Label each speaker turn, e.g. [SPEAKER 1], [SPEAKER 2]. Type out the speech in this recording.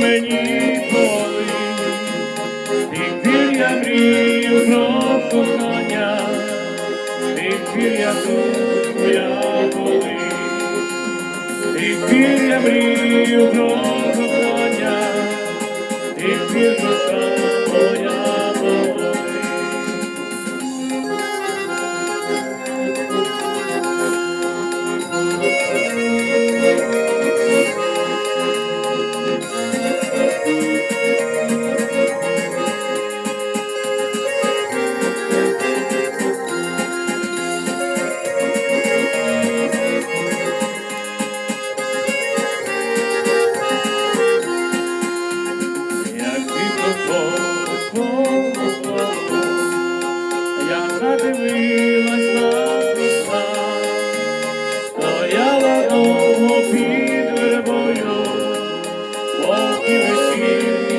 [SPEAKER 1] мені коли, тих пір я мрію про кохання, тих я тут моя коли, тих я мрію про кохання, тих пір ти проходила, на Христа, стояла довго під вербою, поки вечірні